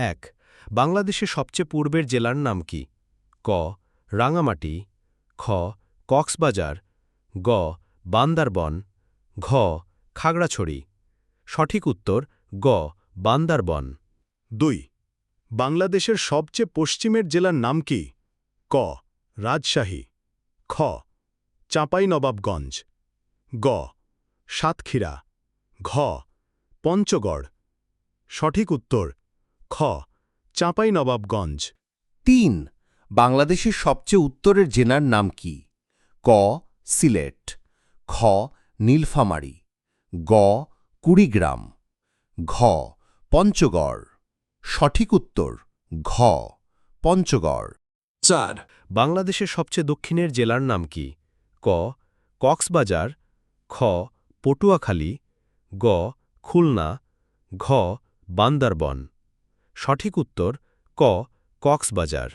এক, বাংলাদেশের সবচেয়ে পূর্বের জেলার নাম কি? ক, রাঙামাটি, খ, কক্সবাজার, গ, বান্দারবন, ঘ, খাগড়াছড়ি। সঠিক উত্তর, গ, বান্দারবন। দুই, বাংলাদেশের সবচেয়ে পশ্চিমের জেলার নাম কি? ক, রাজশাহী। খ, চাঁপাইনবাবগঞ্জ। গ, সাতক্ষীরা। ঘ, পঞ্চগড়। সঠিক উত্তর খ চাঁপাইনবাবগঞ্জ। তিন বাংলাদেশের সবচেয়ে উত্তরের জেলার নাম কি? ক সিলেট। খ নীলফামারী। গ কুড়িগ্রাম। ঘ পঞ্চগড়। সঠিক উত্তর ঘ পঞ্চগড়। চার বাংলাদেশের সবচেয়ে দক্ষিণের জেলার নাম কি? ক কক্সবাজার। খ পটুয়াখালী। গ খুলনা। ঘ বান্দারবন। সঠিক উত্তর ক কক্সবাজার।